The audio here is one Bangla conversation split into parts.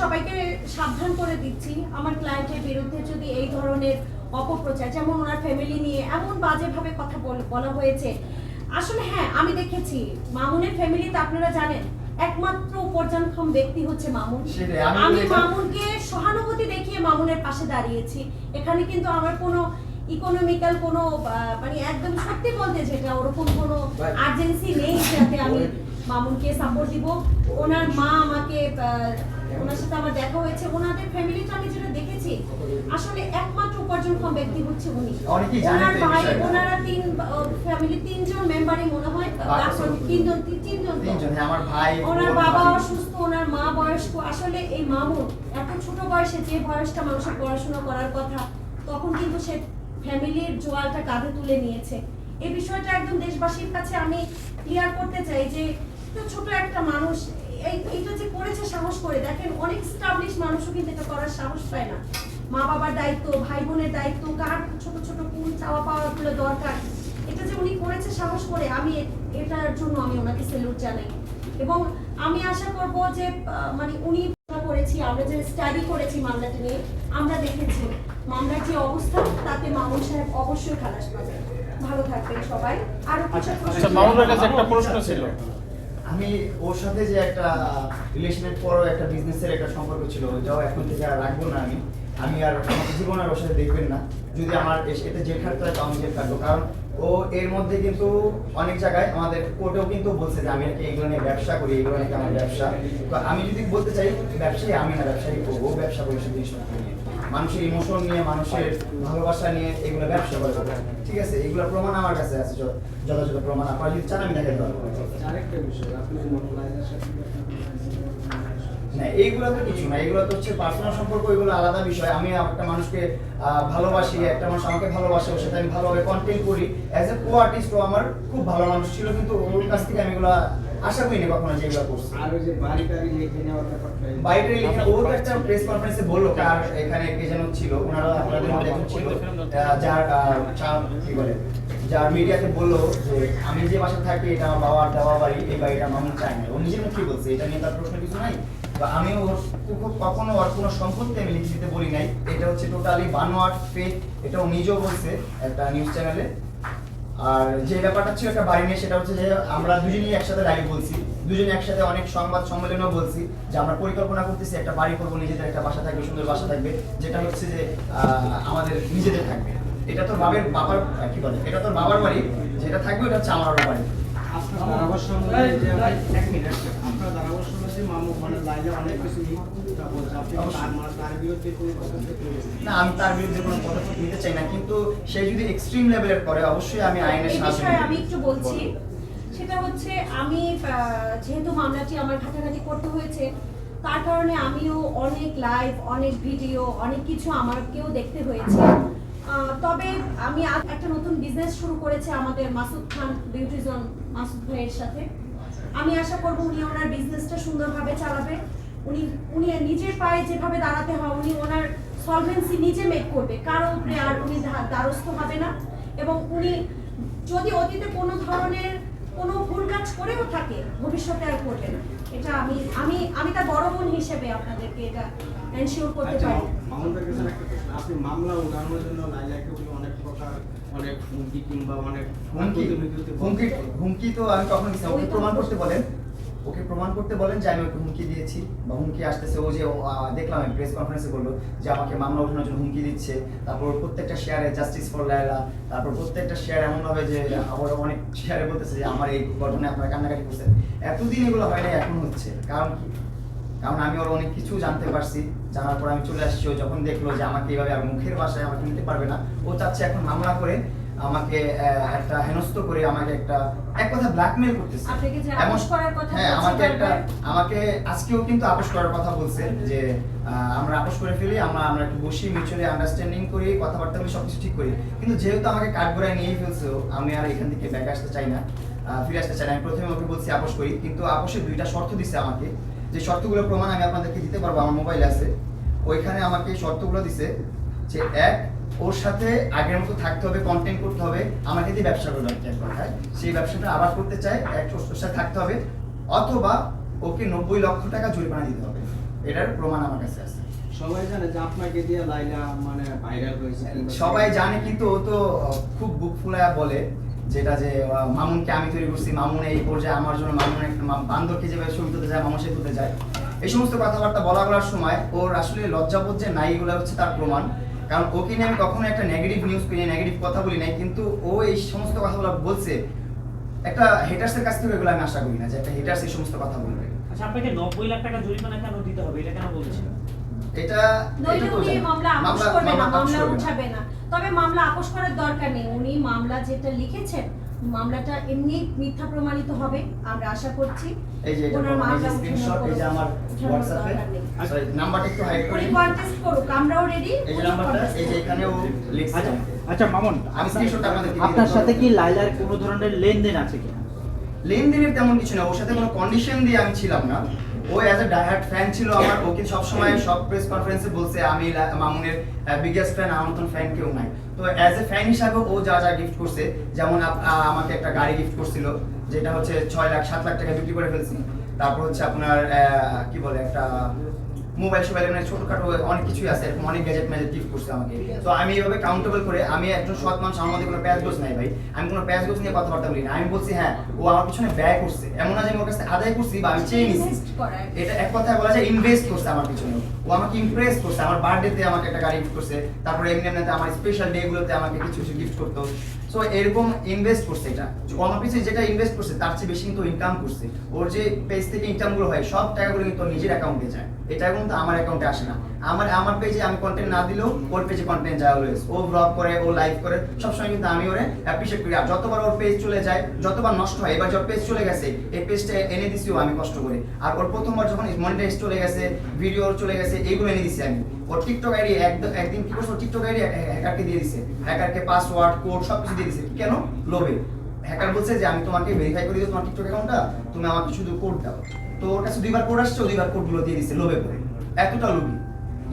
সবাইকে সাবধান করে দিচ্ছি। আমার ক্লায়েন্টের বিরুদ্ধে যদি এই ধরনের অপপ্রচার যেমন ওনার ফ্যামিলি নিয়ে এমন বাজেভাবে কথা বলা হয়েছে আসলে হ্যাঁ আমি দেখেছি মামুনের ফ্যামিলিতে আপনারা জানেন একমাত্র উপার্জনক্ষম ব্যক্তি হচ্ছে মামুন। আমি মামুনকে সহানুভূতি দেখিয়ে মামুনের পাশে দাঁড়িয়েছি। এখানে কিন্তু আমার কোনো ইকোনমিক্যাল কোনো মানে একদম সত্যি বলতে যেটা ওরকম কোনো. আর্জেন্সি নেই যাতে আমি মামুনকে সাপোর্ট দিব। ওনার মা আমাকে ওনার সাথে আমার দেখা হয়েছে। ওনাদের ফ্যামিলিটা আমি যেটা দেখেছি আসলে একমাত্র উপার্জনক্ষম ব্যক্তি হচ্ছে উনি। ওনার ভাই ওনারা তিন ফ্যামিলি তিনজন মেম্বারই মনে হয় তারপর সহ। তিনজন তিনজন হ্যাঁ, ওনার বাবা অসুস্থ ওনার মা বয়স্ক। আসলে এই মামুন এত ছোট বয়সে যে বয়সটা মানুষের পড়াশোনা করার কথা তখন কিন্তু সে ফ্যামিলির জোয়ালটা কাঁধে তুলে নিয়েছে। এই বিষয়টা একদম দেশবাসীর কাছে আমি ক্লিয়ার করতে চাই যে এত ছোট একটা মানুষ এই এইটা যে করেছে সাহস করে দেখেন অনেক স্টাবলিশ মানুষও কিন্তু এটা করার সাহস পায় না। মা বাবার দায়িত্ব ভাই বোনের দায়িত্ব কার ছোট ছোট কোন চাওয়া পাওয়াগুলো দরকার এটা যে উনি করেছে সাহস করে আমি এটার জন্য আমি ওনাকে স্যালুট জানাই। এবং আমি আশা করব যে মানে উনি করেছি আমরা যে স্টাডি করেছি মামলাটি নিয়ে আমরা দেখেছি মামলার যে অবস্থা তাতে মামুন সাহেব অবশ্যই খালাস পাবেন। ভালো থাকবেন সবাই। আরও কিছু প্রশ্ন- আচ্ছা মামুনের কাছে একটা প্রশ্ন ছিল। আমি ওর সাথে যে একটা রিলেশনের পরও একটা বিজনেসের একটা সম্পর্ক ছিল যাও এখন থেকে আর রাখব না আমি। আমি আর জীবন আর ওর সাথে দেখবেন না। যদি আমার এতে জেল খাটতে হয় তো আমি জেল কারণ ও এর মধ্যে কিন্তু অনেক জায়গায় আমাদের কোর্টেও কিন্তু বলছে যে আমি নাকি এগুলো নিয়ে ব্যবসা করি এগুলো নাকি আমার ব্যবসা। তো আমি যদি বলতে চাই, ব্যবসায়ী আমি না, ব্যবসায়ী করব। ব্যবসা করি সব জিনিসপত্র নিয়ে। মানুষের ইমোশন নিয়ে, মানুষের ভালোবাসা নিয়ে এগুলো ব্যবসা করে। ঠিক আছে? এগুলো প্রমাণ আমার কাছে আছে যথাযথ প্রমাণ। আপনারা যদি চান, আমি দেখাতে পারব আরেকটা বিষয়, আপনি না এইগুলো তো কিছু না এগুলো তো হচ্ছে পার্সোনাল সম্পর্ক এগুলো আলাদা বিষয়। আমি একটা মানুষকে ভালোবাসি একটা মানুষ আমাকে ভালোবাসে ওর সাথে আমি ভালোভাবে কন্টেন্ট করি। অ্যাজ এ কো আর্টিস্ট ও আমার খুব ভালো মানুষ ছিল কিন্তু ওর কাছ থেকে আমি এগুলো আশা করিনি কখনো যে এগুলো করছি। আর ওই যে বাড়ি লিখে নেওয়ার ব্যাপারটা বাইরে লিখে ও তো একটা প্রেস কনফারেন্সে বলল কার এখানে কে যেন ছিল ওনারা আপনাদের মধ্যে ছিল যার কি বলে যার মিডিয়াতে বলল যে, আমি যে বাসায় থাকি, এটা আমার বাবার দেওয়া বাড়ি এই বাড়িটা মামুন চাই না। ও নিজের মুখে বলছে, এটা নিয়ে তার প্রশ্ন কিছু নাই। বা আমি ওর কখনো ওর কোনো সম্পত্তি আমি লিখে দিতে বলি নাই। এটা হচ্ছে টোটালি বানোয়াট ফেক এটা ও নিজেও বলছে একটা নিউজ চ্যানেলে আর যে ব্যাপারটা ছিল একটা বাড়ি নিয়ে, সেটা হচ্ছে যে, আমরা দুজনেই একসাথে লাইভ বলছি। দুজনে একসাথে অনেক সংবাদ সম্মেলনও বলছি যে, আমরা পরিকল্পনা করতেছি একটা বাড়ি করব, নিজেদের একটা বাসা থাকবে, সুন্দর বাসা থাকবে। যেটা হচ্ছে যে আমাদের নিজেদের থাকবে। এটা তো বাবার বাবার কি বলে? এটা তো বাবার বাড়ি যেটা থাকবে ওটা হচ্ছে আমার বাড়ি। আপনার ধারাভাষ্য এক মিনিট আপনার ধারাভাষ্য অনুযায়ী মামু মানে লাইনে অনেক কিছু মিথ্যা বলছে আপনি তার মানে তার বিরুদ্ধে কোনো পদক্ষেপ নেবেন না আমি তার বিরুদ্ধে কোনো পদক্ষেপ নিতে চাই না কিন্তু সে যদি এক্সট্রিম লেভেলের করে অবশ্যই আমি আইনের সাহায্য আমি একটু বলছি সেটা হচ্ছে আমি আহ, যেহেতু মামলাটি আমার ঘাটাঘাটি করতে হয়েছে তার কারণে আমিও অনেক লাইভ অনেক ভিডিও অনেক কিছু আমাকেও দেখতে হয়েছে। তবে আমি একটা নতুন বিজনেস শুরু করেছে আমাদের মাসুদ খান বিউটিজন মাসুদ ভাইয়ের সাথে। আমি আশা করব উনি ওনার বিজনেসটা সুন্দরভাবে চালাবে। উনি উনি নিজের পায়ে যেভাবে দাঁড়াতে হয়, উনি ওনার সলভেন্সি নিজে মেক করবে। কারও উপরে আর উনি দ্বারস্থ হবে না। এবং উনি যদি অতীতে কোনো ধরনের কোনো ভুল কাজ করেও থাকে ভবিষ্যতে আর করবে না। এটা আমি আমি আমি তার বড় বোন হিসেবে আপনাদেরকে এটা এনশিওর করতে আচ্ছা পারি। আপনি মামলা উঠানোর জন্য লাইলাকে অনেক প্রকার অনেক হুমকি কিংবা অনেক হুমকি? হুমকি হুমকি তো আমি কখনো প্রমাণ করতে বলেন? ওকে প্রমাণ করতে বলেন যে আমি ওকে হুমকি দিয়েছি বা হুমকি আসতেছে। ও যে দেখলাম আমি প্রেস কনফারেন্সে বলল যে আমাকে মামলা ওঠানোর জন্য হুমকি দিচ্ছে। তারপর প্রত্যেকটা শেয়ারে জাস্টিস ফর লায়লা তারপর প্রত্যেকটা শেয়ার এমন ভাবে যে, আবার অনেক শেয়ারে বলতেছে যে, আমার এই ঘটনায় আপনারা কান্নাকাটি করছেন। এতদিন এগুলো হয় না এখন হচ্ছে। কারণ কি? কারণ আমি ওর অনেক কিছু জানতে পারছি। জানার পর আমি চলে আসছি। ও যখন দেখল যে আমাকে এইভাবে আর মুখের বাসায় আমাকে নিতে পারবে না, ও চাচ্ছে এখন মামলা করে আমাকে একটা হেনস্থ করে আমাকে একটা এক কথা ব্ল্যাকমেল করতেছে। এমন- করার কথা হ্যাঁ আমাকে একটা আমাকে আজকেও কিন্তু আপোষ করার কথা বলছে যে আমরা আপোষ করে ফেলি আমরা আমরা একটু বসি মিউচুয়ালি আন্ডারস্ট্যান্ডিং করি কথাবার্তা বলি সবকিছু ঠিক করি। কিন্তু যেহেতু আমাকে কাঠগড়ায় নিয়েই ফেলছে আমি আর এখান থেকে ব্যাক আসতে চাই না ফিরে আসতে চাই না। আমি প্রথমে ওকে বলছি আপোষ করি কিন্তু আপোষের দুইটা শর্ত দিছে আমাকে। যে শর্তগুলো প্রমাণ আমি আপনাদেরকে দিতে পারব আমার মোবাইল আছে। ওইখানে আমাকে শর্তগুলো দিছে যে এক ওর সাথে আগের মতো থাকতে হবে কন্টেন্ট করতে হবে। আমাকে দিয়ে ব্যবসা করবে এক কথায় সেই ব্যবসাটা আবার করতে চাই এক ওর সাথে থাকতে হবে। অথবা ওকে নব্বই লক্ষ টাকা জরিমানা দিতে হবে। এটার প্রমাণ আমার কাছে আছে। সবাই জানে যে আপনাকে দিয়ে লাইলা মানে ভাইরাল হয়েছে সবাই জানে কিন্তু ও তো খুব বুক ফুলায়া বলে যেটা যে মামুনকে আমি তৈরি করছি মামুন এই পর্যায়ে আমার জন্য মামুন একটা বান্দরকে যেভাবে ছবি যায় মামুন সে তুলতে যায়। এই সমস্ত কথাবার্তা বলা বলার সময় ওর আসলে লজ্জাবোধ যে নাই এগুলো হচ্ছে তার প্রমাণ। কারণ ওকে নিয়ে আমি কখনো একটা নেগেটিভ নিউজ পেয়ে নেগেটিভ কথা বলি নাই কিন্তু ও এই সমস্ত কথাগুলো বলছে একটা হেটার্সের কাছ থেকে এগুলো আমি আশা করি না যে একটা হেটার্স এই সমস্ত কথা বলবে। আচ্ছা আপনাকে নব্বই লাখ টাকা জরিমানা কেন দিতে হবে? এটা কেন বলছেন? এটা নইলে উনি মামলা আপোষ করবে না মামলা। উঠাবে না। তবে মামলা আপোষ করার দরকার নেই। উনি মামলা যেটা লিখেছেন মামলাটা এমনি মিথ্যা প্রমাণিত হবে আমরা আশা করছি। এই যে এটা ওনার মামলা স্ক্রিনশট এই যে আমার হোয়াটসঅ্যাপে সরি নাম্বারটা একটু হাইড করি কন্টেস্ট করুক আমরাও রেডি এই যে নাম্বারটা এই যে এখানেও লিখছে। আচ্ছা আচ্ছা মামুন আমি স্ক্রিনশট আপনাদের আপনার সাথে কি লাইলার কোনো ধরনের লেনদেন আছে কিনা? লেনদেনের তেমন কিছু না ওর সাথে কোনো কন্ডিশন দিয়ে আমি ছিলাম না। ও অ্যাজ এ ফ্যান ছিল আমার, ওকে সব প্রেস কনফারেন্সে বলছে, আমি মামুনের বিগেস্ট ফ্যান আমার মতন ফ্যান কেউ নাই। তো অ্যাজ এ ফ্যান হিসাবে ও যা যা গিফট করছে, যেমন আমাকে একটা গাড়ি গিফট করছিল, যেটা হচ্ছে ছয় লাখ, সাত লাখ টাকা বিক্রি করে ফেলছি। তারপর হচ্ছে আপনার কি বলে একটা মোবাইল সোবাইল মানে ছোটখাটো অনেক কিছুই আছে এরকম অনেক গ্যাজেট ম্যাজেট গিফট করছে আমাকে। তো আমি এইভাবে কাউন্টেবল করে আমি একজন সৎ মানুষ আমার মধ্যে কোনো প্যাচ গোছ নাই ভাই। আমি কোনো প্যাচ গোছ নিয়ে কথাবার্তা বলি না। আমি বলছি হ্যাঁ ও আমার পিছনে ব্যয় করছে। এমন না যে আমি ওর কাছে আদায় করছি বা আমি চেয়ে নিছি। এটা এক কথায় বলা যায় ইনভেস্ট করছে আমার পিছনে। ও আমাকে ইমপ্রেস করছে। আমার বার্থডেতে আমাকে একটা গাড়ি গিফট করছে। তারপরে এমনি এমনিতে আমার স্পেশাল ডে গুলোতে আমাকে কিছু কিছু গিফট করতো। সো এরকম ইনভেস্ট করছে এটা। ও অফিসে যেটা ইনভেস্ট করছে, তার চেয়ে বেশি কিন্তু ইনকাম করছে। ওর যে পেজ থেকে ইনকামগুলো হয়, সব টাকাগুলো কিন্তু নিজের অ্যাকাউন্টে যায়। এটা কিন্তু আমার অ্যাকাউন্টে আসে না। আমার আমার পেজে আমি কন্টেন্ট না দিলেও ওর পেজে কন্টেন্ট যায় অলওয়েজ ও ব্লগ করে, ও লাইভ করে, সবসময় কিন্তু আমি ওরে অ্যাপ্রিশিয়েট করি। আর যতবার ওর পেজ চলে যায়, যতবার নষ্ট হয়, এবার যখন পেজ চলে গেছে, এই পেজটা এনে দিছিও আমি কষ্ট করে। আর ওর প্রথমবার যখন মনিটাইজ চলে গেছে ভিডিও চলে গেছে, এইগুলো এনে দিছি আমি। ওর টিকটক আইডি একদিন কি করছে টিকটক আইডি হ্যাকারকে দিয়ে দিছে। হ্যাকারকে পাসওয়ার্ড কোড সব কিছু দিয়ে দিছে। কেন? লোভে। হ্যাকার বলছে যে, আমি তোমাকে ভেরিফাই করে দিই তোমার টিকটক অ্যাকাউন্টটা তুমি আমাকে শুধু কোড দাও। তো ওর কাছে দুইবার কোড আসছে দুইবার কোডগুলো দিয়ে দিছে, লোভে করে এতটা লোভী।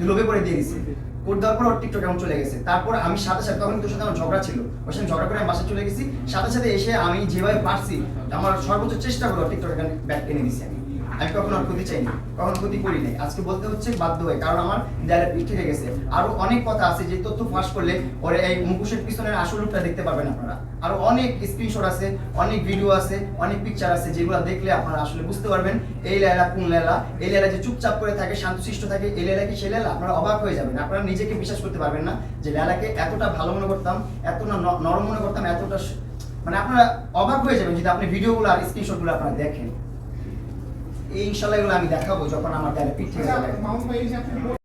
লোভে করে দিয়ে দিছে। কোড দেওয়ার পর ওর টিকটক অ্যাকাউন্ট চলে গেছে। তারপর আমি সাথে সাথে তখন তোর সাথে আমার ঝগড়া ছিল। ওর সাথে ঝগড়া করে আমি বাসায় চলে গেছি। সাথে সাথে এসে আমি যেভাবে পারছি, আমার সর্বোচ্চ চেষ্টা করল টিকটক ব্যাক কিনে দিছি। আমি আমি কখনো ক্ষতি চাইনি কখনো ক্ষতি করি নাই। আজকে বলতে হচ্ছে বাধ্য হয়ে, কারণ আমার দেয়ালে পিঠ থেকে গেছে। আরও অনেক কথা আছে যে তথ্য ফাঁস করলে ওরে এই মুখোশের পিছনের আসল রূপটা দেখতে পারবেন আপনারা। আরও অনেক স্ক্রিনশট আছে, অনেক ভিডিও আছে, অনেক পিকচার আছে যেগুলো দেখলে আপনারা আসলে বুঝতে পারবেন এই লেলা কোন লেলা। এই লেলা যে চুপচাপ করে থাকে, শান্তশিষ্ট থাকে, এই লেলা কি সে লেলা? আপনারা অবাক হয়ে যাবেন, আপনারা নিজেকে বিশ্বাস করতে পারবেন না যে লেলাকে এতটা ভালো মনে করতাম, এতটা নরম মনে করতাম, এতটা মানে আপনারা অবাক হয়ে যাবেন যদি আপনি ভিডিওগুলো আর স্ক্রিনশটগুলো আপনারা দেখেন। ইনশাল্লাহ এগুলো আমি দেখাবো যখন আমার যাবে